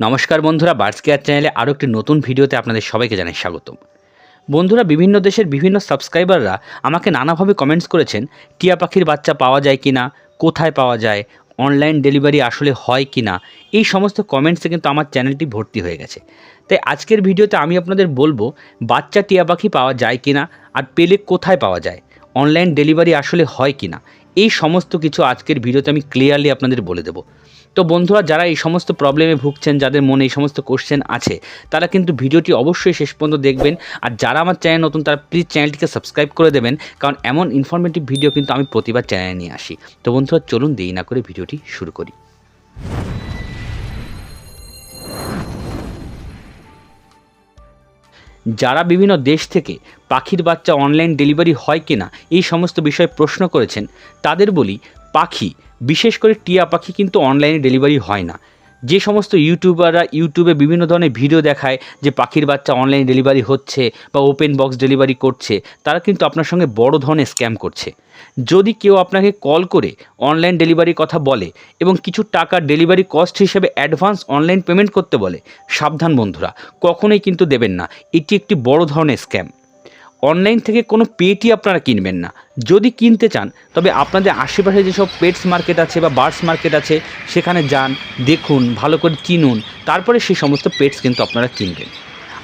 নমস্কার বন্ধুরা birds care চ্যানেলে আরও একটি নতুন ভিডিওতে আপনাদের সবাইকে জানাই স্বাগতম। বন্ধুরা, বিভিন্ন দেশের বিভিন্ন সাবস্ক্রাইবাররা আমাকে নানাভাবে কমেন্টস করেছেন, টিয়া পাখির বাচ্চা পাওয়া যায় কি না কোথায় পাওয়া যায় অনলাইন ডেলিভারি আসলে হয় কি না এই সমস্ত কমেন্টসে কিন্তু আমার চ্যানেলটি ভর্তি হয়ে গেছে। তাই আজকের ভিডিওতে আমি আপনাদের বলব, বাচ্চা টিয়া পাখি পাওয়া যায় কি না আর পেলে কোথায় পাওয়া যায় অনলাইন ডেলিভারি আসলে হয় কি না এই সমস্ত কিছু আজকের ভিডিওতে আমি ক্লিয়ারলি আপনাদের বলে দেবো। তো বন্ধুরা, যারা এই সমস্ত প্রবলেমে ভুগছেন, যাদের মনে এই সমস্ত কোশ্চেন আছে, তারা কিন্তু ভিডিওটি অবশ্যই শেষ পর্যন্ত দেখবেন। আর যারা আমার চ্যানেল নতুন, তারা প্লিজ চ্যানেলটিকে সাবস্ক্রাইব করে দেবেন, কারণ এমন ইনফরমেটিভ ভিডিও কিন্তু আমি প্রতিবার চ্যানেলে নিয়ে আসি। তো বন্ধুরা, চলুন দেরি না করে ভিডিওটি শুরু করি। যারা বিভিন্ন দেশ থেকে পাখির বাচ্চা অনলাইন ডেলিভারি হয় কিনা এই সমস্ত বিষয়ে প্রশ্ন করেছেন, তাদের বলি পাখি, বিশেষ করে টিয়া পাখি কিন্তু অনলাইনে ডেলিভারি হয় না। যে সমস্ত ইউটিউবাররা ইউটিউবে বিভিন্ন ধরনের ভিডিও দেখায় যে পাখির বাচ্চা অনলাইন ডেলিভারি হচ্ছে বা ওপেন বক্স ডেলিভারি করছে, তারা কিন্তু আপনার সঙ্গে বড় ধরনের স্ক্যাম করছে। যদি কেউ আপনাকে কল করে অনলাইন ডেলিভারির কথা বলে এবং কিছু টাকা ডেলিভারি কস্ট হিসেবে অ্যাডভান্স অনলাইন পেমেন্ট করতে বলে, সাবধান বন্ধুরা, কখনোই কিন্তু দেবেন না। এটি একটি বড় ধরনের স্ক্যাম অনলাইন থেকে কোনো পেটই আপনারা কিনবেন না। যদি কিনতে চান, তবে আপনাদের আশেপাশে যেসব পেটস মার্কেট আছে বা বার্ডস মার্কেট আছে, সেখানে যান, দেখুন, ভালো করে কিনুন, তারপরে সেই সমস্ত পেটস কিন্তু আপনারা কিনবেন।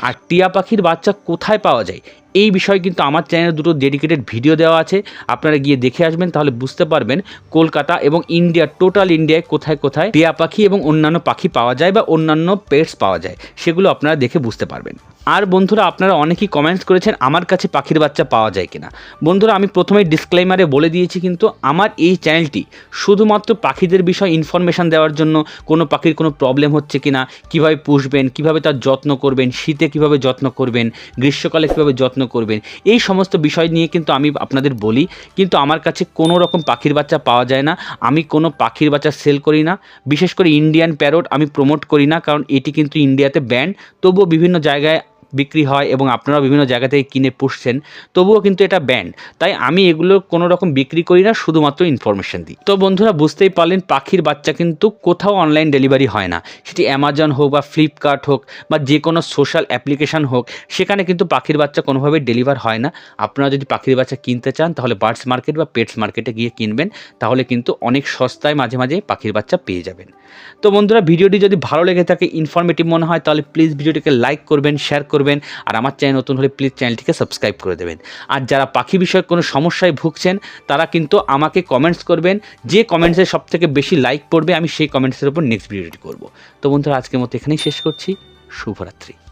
আর টিয়া পাখির বাচ্চা কোথায় পাওয়া যায় এই বিষয়ে কিন্তু আমার চ্যানেলে দুটো ডেডিকেটেড ভিডিও দেওয়া আছে। আপনারা গিয়ে দেখে আসবেন, তাহলে বুঝতে পারবেন কলকাতা এবং ইন্ডিয়া টোটাল ইন্ডিয়ায় কোথায় কোথায় টিয়া পাখি এবং অন্যান্য পাখি পাওয়া যায় বা অন্যান্য পেটস পাওয়া যায়, সেগুলো আপনারা দেখে বুঝতে পারবেন। আর বন্ধুরা, আপনারা অনেকেই কমেন্টস করেছেন, আমার কাছে পাখির বাচ্চা পাওয়া যায় কিনা? বন্ধুরা, আমি প্রথমেই ডিসক্লেমারে বলে দিয়েছি কিন্তু, আমার এই চ্যানেলটি শুধুমাত্র পাখিদের বিষয়ে ইনফরমেশান দেওয়ার জন্য কোনো পাখির কোনো প্রবলেম হচ্ছে কিনা, কীভাবে পুষবেন, কীভাবে তার যত্ন করবেন, শীতে কীভাবে যত্ন করবেন, গ্রীষ্মকালে কীভাবে যত্ন করবেন। এই সমস্ত বিষয় নিয়ে কিন্তু আমি আপনাদের বলি, কিন্তু আমার কাছে কোনো রকম পাখির বাচ্চা পাওয়া যায় না। আমি কোনো পাখির বাচ্চা সেল করি না। বিশেষ করে ইন্ডিয়ান প্যারট আমি প্রমোট করি না, কারণ এটি কিন্তু ইন্ডিয়াতে ব্যান্ড তবুও বিভিন্ন জায়গায় বিক্রি হয় এবং আপনারা বিভিন্ন জায়গা থেকে কিনে পুষছেন, তবুও কিন্তু এটা ব্যান্ড। তাই আমি এগুলো কোনো রকম বিক্রি করি না, শুধুমাত্র ইনফরমেশন দিই। তো বন্ধুরা, বুঝতেই পারলেন, পাখির বাচ্চা কিন্তু কোথাও অনলাইন ডেলিভারি হয় না। সেটি অ্যামাজন হোক বা ফ্লিপকার্ট হোক বা যে কোনো সোশ্যাল অ্যাপ্লিকেশান হোক, সেখানে কিন্তু পাখির বাচ্চা কোনোভাবে ডেলিভার হয় না। আপনারা যদি পাখির বাচ্চা কিনতে চান, তাহলে বার্ডস মার্কেট বা পেটস মার্কেটে গিয়ে কিনবেন, তাহলে কিন্তু অনেক সস্তায় মাঝে মাঝে পাখির বাচ্চা পেয়ে যাবেন। তো বন্ধুরা, ভিডিওটি যদি ভালো লেগে থাকে ইনফরমেটিভ মনে হয়, তাহলে প্লিজ ভিডিওটিকে লাইক করবেন শেয়ার করবেন। আর আমার চ্যানেল নতুন হলে প্লিজ চ্যানেলটিকে সাবস্ক্রাইব করে দেবেন। আর যারা পাখি বিষয়ক কোনো সমস্যায় ভুগছেন, তারা কিন্তু আমাকে কমেন্টস করবেন। যে কমেন্টসে সবথেকে বেশি লাইক পড়বে, আমি সেই কমেন্টসের উপর নেক্সট ভিডিওটি করব। তো বন্ধুরা, আজকের মতো এখানেই শেষ করছি। শুভরাত্রি।